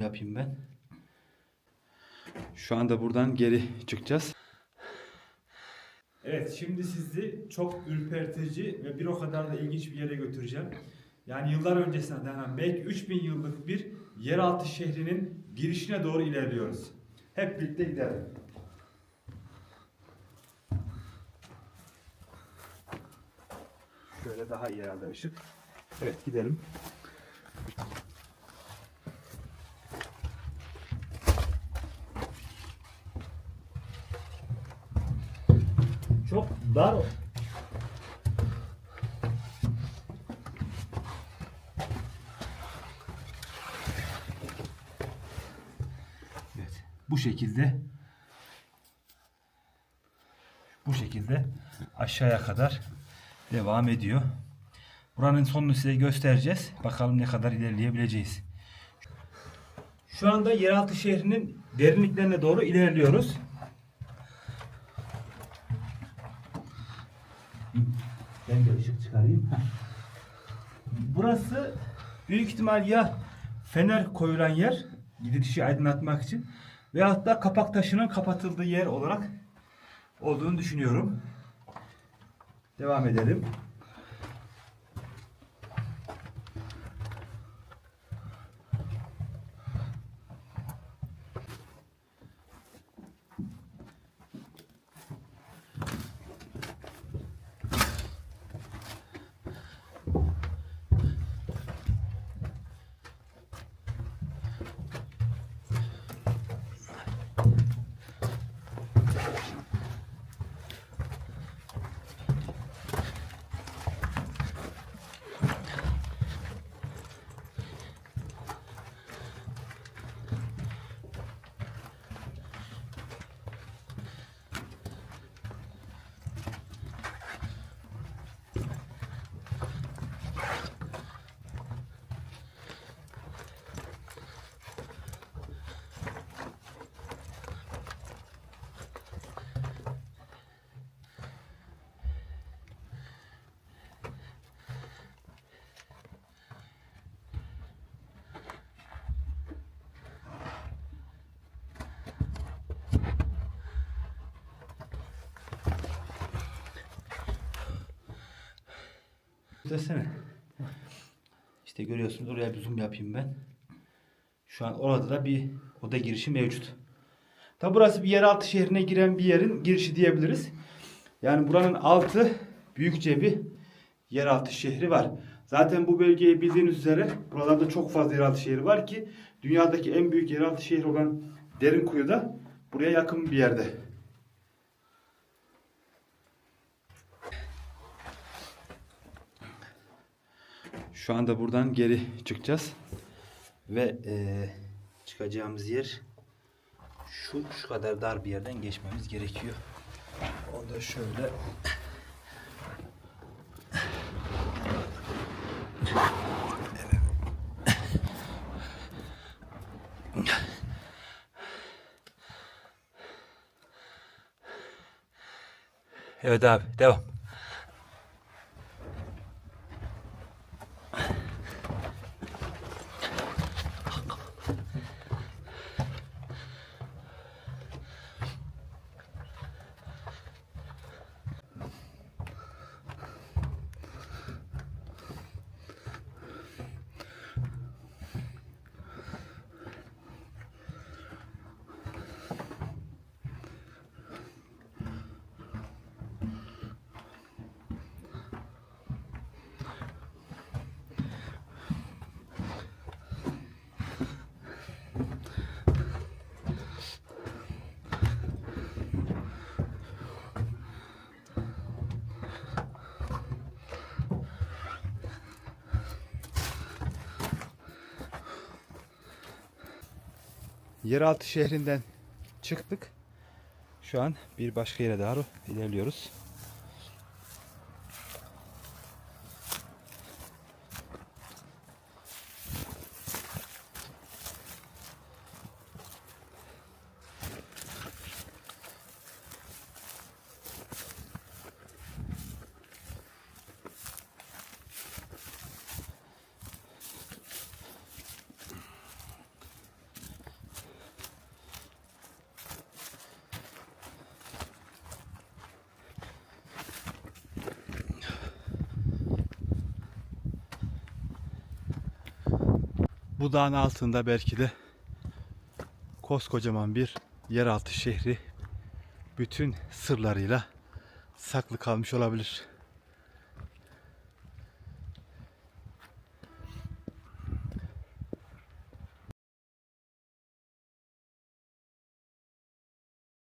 yapayım ben. Şu anda buradan geri çıkacağız. Evet şimdi sizi çok ürpertici ve bir o kadar da ilginç bir yere götüreceğim. Yani yıllar öncesine dayanan belki 3000 yıllık bir yeraltı şehrinin girişine doğru ilerliyoruz. Hep birlikte gidelim. Şöyle daha iyi herhalde ışık. Evet gidelim. Çok dar Evet. Bu şekilde bu şekilde aşağıya kadar devam ediyor. Buranın sonunu size göstereceğiz. Bakalım ne kadar ilerleyebileceğiz. Şu anda yeraltı şehrinin derinliklerine doğru ilerliyoruz. Ben de ışık çıkarayım. Burası büyük ihtimal ya fener koyulan yer gidişi aydınlatmak için veyahut da kapak taşının kapatıldığı yer olarak olduğunu düşünüyorum. Devam edelim. Desene. İşte görüyorsunuz oraya bir zoom yapayım ben. Şu an orada da bir oda girişi mevcut. Tabi burası bir yeraltı şehrine giren bir yerin girişi diyebiliriz. Yani buranın altı büyükçe bir yeraltı şehri var. Zaten bu bölgeyi bildiğiniz üzere buralarda çok fazla yeraltı şehri var ki dünyadaki en büyük yeraltı şehri olan Derinkuyu'da da buraya yakın bir yerde. Şu anda buradan geri çıkacağız. Ve eee, çıkacağımız yer şu şu kadar dar bir yerden geçmemiz gerekiyor. Onu da şöyle Evet abi devam. Yeraltı şehrinden çıktık. Şu an bir başka yere doğru ilerliyoruz. Bu dağın altında belki de koskocaman bir yeraltı şehri bütün sırlarıyla saklı kalmış olabilir.